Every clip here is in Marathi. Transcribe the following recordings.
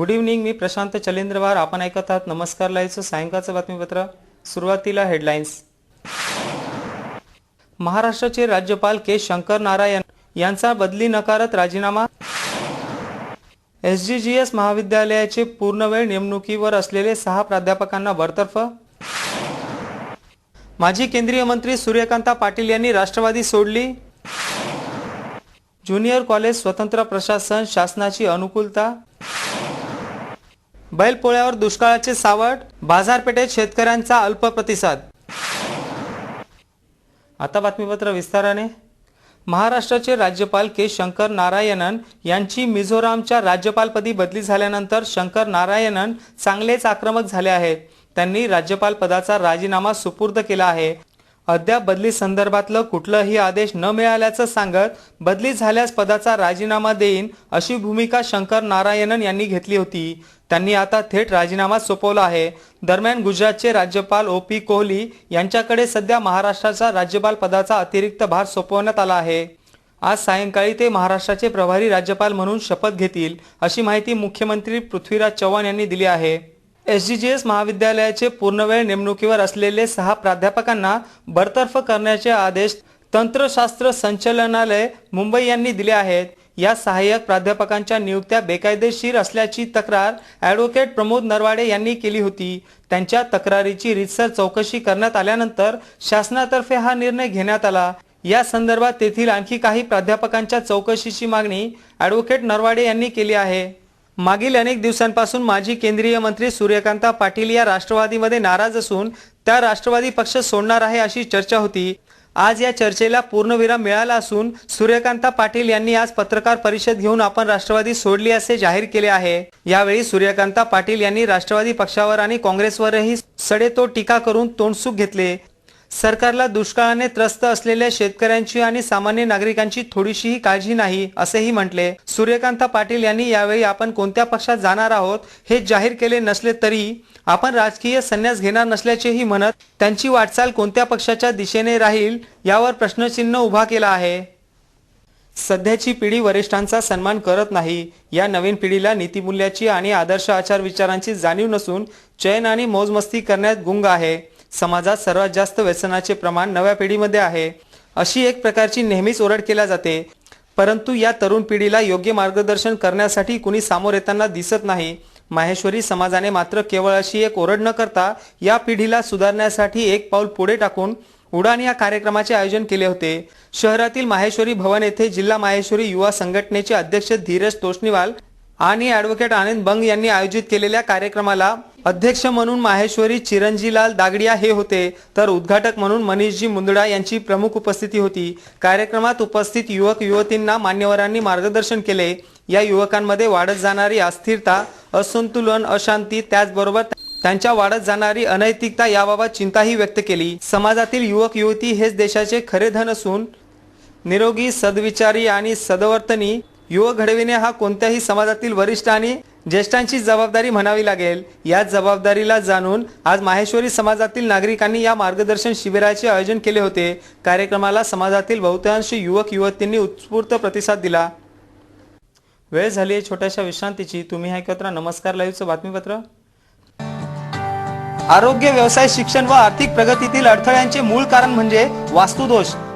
गुड इव्हनिंग मी प्रशांत चलेंद्रवार. आपण ऐकत आहात नमस्कार लाईव्हचं सायंकाळचं बातमीपत्र. सुरुवातीला हेडलाईन्स महाराष्ट्राचे राज्यपाल के शंकर नारायण यांचा बदली नकारत राजीनामा. एसजीजीएस महाविद्यालयाचे पूर्णवेळ नेमणुकीवर असलेले सहा प्राध्यापकांना बरतर्फ माजी केंद्रीय मंत्री सूर्यकांता पाटील यांनी राष्ट्रवादी सोडली. ज्युनियर कॉलेज स्वतंत्र प्रशासन शासनाची अनुकूलता. बैलपोळ्यावर दुष्काळाचे सावट बाजारपेठेत शेतकऱ्यांचा अल्प प्रतिसाद. आता बातमीपत्र विस्ताराने. महाराष्ट्राचे राज्यपाल के शंकर नारायणन यांची मिझोरामच्या राज्यपालपदी बदली झाल्यानंतर शंकर नारायणन चांगलेच आक्रमक झाले आहेत. त्यांनी राज्यपाल पदाचा राजीनामा सुपूर्द केला आहे. अद्याप बदली संदर्भातलं कुठलंही आदेश न मिळाल्याचं सांगत बदली झाल्यास पदाचा राजीनामा देईन अशी भूमिका शंकर नारायणन यांनी घेतली होती. त्यांनी आता थेट राजीनामा सोपवला आहे. दरम्यान गुजरातचे राज्यपाल ओ पी कोहली यांच्याकडे सध्या महाराष्ट्राचा राज्यपाल पदाचा अतिरिक्त भार सोपवण्यात आला आहे. आज सायंकाळी ते महाराष्ट्राचे प्रभारी राज्यपाल म्हणून शपथ घेतील अशी माहिती मुख्यमंत्री पृथ्वीराज चव्हाण यांनी दिली आहे. एस जी जी एस महाविद्यालयाचे पूर्णवेळ नेमणुकीवर असलेले सहा प्राध्यापकांना बडतर्फ करण्याचे आदेश तंत्रशास्त्र संचालनालय मुंबई यांनी दिले आहेत. या सहाय्यक प्राध्यापकांच्या नियुक्त्या बेकायदेशीर असल्याची तक्रार ॲडव्होकेट प्रमोद नरवाडे यांनी केली होती. त्यांच्या तक्रारीची रितसर चौकशी करण्यात आल्यानंतर शासनातर्फे हा निर्णय घेण्यात आला. या संदर्भात तेथील आणखी काही प्राध्यापकांच्या चौकशीची मागणी ॲडव्होकेट नरवाडे यांनी केली आहे. मागील अनेक दिवसांपासून माजी केंद्रीय मंत्री सूर्यकांता पाटील या राष्ट्रवादीमध्ये नाराज असून त्या राष्ट्रवादी पक्ष सोडणार आहे अशी चर्चा होती. आज या चर्चेला पूर्णविराम मिळाला असून सूर्यकांता पाटील यांनी आज पत्रकार परिषद घेऊन आपण राष्ट्रवादी सोडली असे जाहीर केले आहे. यावेळी सूर्यकांता पाटील यांनी राष्ट्रवादी पक्षावर आणि काँग्रेसवरही सडेतोड टीका करून तोंडसूक घेतले. सरकारला दुष्काळाने त्रस्त असलेल्या शेतकऱ्यांची आणि सामान्य नागरिकांची थोडीशीही काळजी नाही असेही म्हटले. सूर्यकांत पाटील यांनी यावेळी आपण कोणत्या पक्षात जाणार आहोत हे जाहीर केले नसले तरी आपण राजकीय संन्यास घेणार नसल्याचेही म्हणत त्यांची वाटचाल कोणत्या पक्षाच्या दिशेने राहील यावर प्रश्नचिन्ह उभा केला आहे. सध्याची पिढी वरिष्ठांचा सन्मान करत नाही. या नवीन पिढीला नीतिमूल्याची आणि आदर्श आचार विचारांची जाणीव नसून चयन आणि मौजमस्ती करण्यात गुंग आहे. समाजात सर्वात जास्त व्यसनाचे प्रमाण नव्या पिढीमध्ये आहे. अशी एक प्रकारची नेहमीच ओरड केल्या जाते. परंतु या तरुण पिढीला योग्य मार्गदर्शन करण्यासाठी कुणी सामोर येताना दिसत नाही. माहेश्वरी समाजाने मात्र केवळ अशी एक ओरड न करता या पिढीला सुधारण्यासाठी एक पाऊल पुढे टाकून उडान या कार्यक्रमाचे आयोजन केले होते. शहरातील माहेश्वरी भवन येथे जिल्हा माहेश्वरी युवा संघटनेचे अध्यक्ष धीरज तोष्णीवाल आणि ॲडव्होकेट आनंद बंग यांनी आयोजित केलेल्या कार्यक्रमाला अध्यक्ष म्हणून माहेश्वरी चिरंजीलाल दागडिया हे होते तर उद्घाटक म्हणून मनीषजी मुंदडा यांची प्रमुख उपस्थिती होती. कार्यक्रमात उपस्थित युवक युवतींना मान्यवरांनी मार्गदर्शन केले. या युवकांमध्ये वाढत जाणारी अस्थिरता असंतुलन अशांती त्याचबरोबर त्यांच्या वाढत जाणारी अनैतिकता याबाबत चिंताही व्यक्त केली. समाजातील युवक युवती हेच देशाचे खरे धन असून निरोगी सद्विचारी आणि सदवर्तनी युवक घडविणे हा कोणत्याही समाजातील वरिष्ठ आणि ज्येष्ठांची जबाबदारी म्हणावी लागेल. या जबाबदारीला जाणून आज माहेश्वरी समाजातील नागरिकांनी या मार्गदर्शन शिबिराचे आयोजन केले होते. कार्यक्रमाला समाजातील बहुतांश युवक युवतींनी उत्स्फूर्त प्रतिसाद दिला. वेळ झाली आहे छोट्याशा विश्रांतीची. तुम्ही ऐकत राहा नमस्कार लाईव्हचं बातमीपत्र. आरोग्य व्यवसाय शिक्षण व आर्थिक प्रगतीतील अडथळ्यांचे मूळ कारण म्हणजे वास्तुदोष.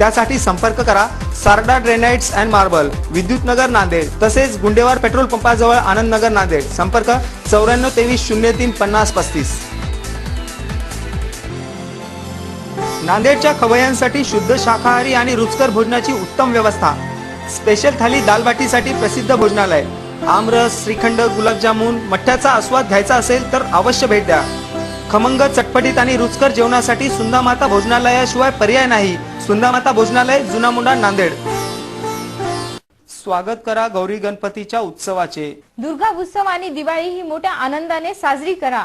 त्यासाठी संपर्क करा. सारडा ड्रेनाइट्स अँड मार्बल विद्युत नगर नांदेड तसेच गुंडेवार पेट्रोल पंपाजवळ आनंद नगर नांदेड. संपर्क चौऱ्याण्णव तेवीस शून्य तीन पन्नास पस्तीस. नांदेडच्या खवय्यांसाठी शुद्ध शाकाहारी आणि रुचकर भोजनाची उत्तम व्यवस्था. स्पेशल थाली दालबाटीसाठी प्रसिद्ध भोजनालय. आमरस श्रीखंड गुलाबजामुन मठ्ठ्याचा आस्वाद घ्यायचा असेल तर अवश्य भेट द्या. खमंग चटपटीत आणि रुचकर जेवणासाठी सुंदामाता भोजनालयाशिवाय पर्याय नाही. सुंदामाता भोजनालय जुना मुंडा नांदेड. स्वागत करा गौरी गणपतीच्या उत्सवाचे. दुर्गा उत्सव आणि दिवाळी ही मोठ्या आनंदाने साजरी करा.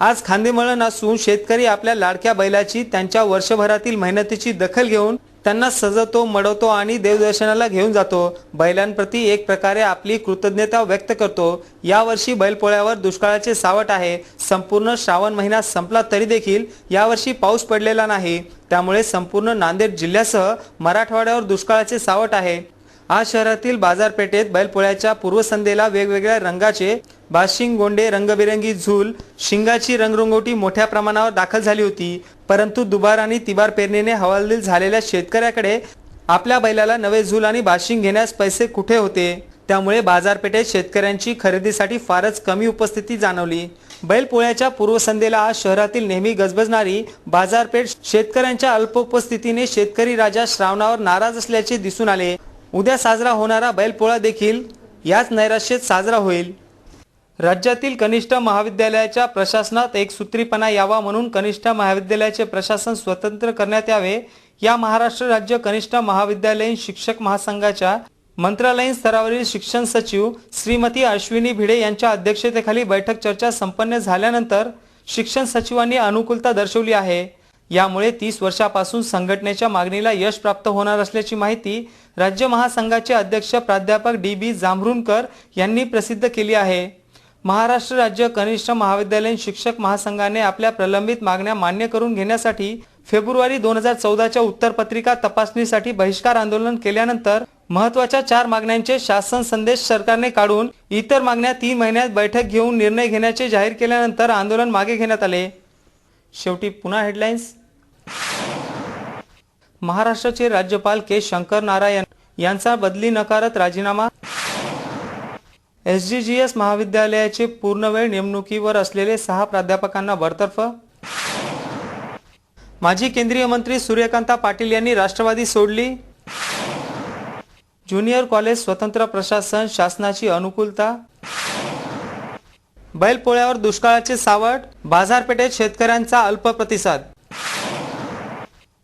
आज खांदेमळण असून शेतकरी आपल्या लाडक्या बैलाची त्यांच्या वर्षभरातील मेहनतीची दखल घेऊन त्यांना सजवतो मडवतो आणि देवदर्शनाला घेऊन जातो. बैलांप्रती एक प्रकारे आपली कृतज्ञता व्यक्त करतो. यावर्षी बैलपोळ्यावर दुष्काळाचे सावट आहे. संपूर्ण श्रावण महिना संपला तरी देखील यावर्षी पाऊस पडलेला नाही. त्यामुळे संपूर्ण नांदेड जिल्ह्यासह मराठवाड्यावर दुष्काळाचे सावट आहे. आज शहरातील बाजारपेठेत बैलपोळ्याच्या पूर्वसंध्येला वेगवेगळ्या रंगाचे बाशिंग गोंडे रंगबिरंगी झूल शिंगाची रंगरंगोटी मोठ्या प्रमाणावर दाखल झाली होती. परंतु दुबार आणि तिबार पेरणीने हवालदिल झालेल्या शेतकऱ्याकडे आपल्या बैलाला नवे झूल आणि बाशिंग घेण्यास पैसे कुठे होते? त्यामुळे बाजारपेठेत शेतकऱ्यांची खरेदीसाठी फारच कमी उपस्थिती जाणवली. बैलपोळ्याच्या पूर्वसंध्येला आज शहरातील नेहमी गजबजणारी बाजारपेठ शेतकऱ्यांच्या अल्प उपस्थितीने शेतकरी राजा श्रावणावर नाराज असल्याचे दिसून आले. उद्या साजरा होणारा बैलपोळा देखील याच नैराश्येत साजरा होईल. राज्यातील कनिष्ठ महाविद्यालयाच्या प्रशासनात एक सूत्रीपणा यावा म्हणून कनिष्ठ महाविद्यालयाचे प्रशासन स्वतंत्र करण्यात यावे या महाराष्ट्र राज्य कनिष्ठ महाविद्यालयीन शिक्षक महासंघाच्या मंत्रालयीन स्तरावरील शिक्षण सचिव श्रीमती अश्विनी भिडे यांच्या अध्यक्षतेखाली बैठक चर्चा संपन्न झाल्यानंतर शिक्षण सचिवांनी अनुकूलता दर्शवली आहे. यामुळे तीस वर्षापासून संघटनेच्या मागणीला यश प्राप्त होणार असल्याची माहिती राज्य महासंघाचे अध्यक्ष प्राध्यापक डी बी जांभरुणकर यांनी प्रसिद्ध केली आहे. महाराष्ट्र राज्य कनिष्ठ महाविद्यालयीन शिक्षक महासंघाने आपल्या प्रलंबित मागण्या मान्य करून घेण्यासाठी फेब्रुवारी दोन हजार चौदाच्या उत्तरपत्रिका तपासणीसाठी बहिष्कार आंदोलन केल्यानंतर महत्त्वाच्या चार मागण्यांचे शासन संदेश सरकारने काढून इतर मागण्या तीन महिन्यात बैठक घेऊन निर्णय घेण्याचे जाहीर केल्यानंतर आंदोलन मागे घेण्यात आले. शेवटी पुन्हा हेडलाईन्स महाराष्ट्राचे राज्यपाल के शंकर नारायण यांचा बदली नकारत राजीनामा. एस जी जी एस महाविद्यालयाचे पूर्णवेळ नेमणुकीवर असलेले सहा प्राध्यापकांना बरतर्फ माजी केंद्रीय मंत्री सूर्यकांता पाटील यांनी राष्ट्रवादी सोडली. ज्युनियर कॉलेज स्वतंत्र प्रशासन शासनाची अनुकूलता. बैलपोळ्यावर दुष्काळाचे सावट बाजारपेठेत शेतकऱ्यांचा अल्प प्रतिसाद.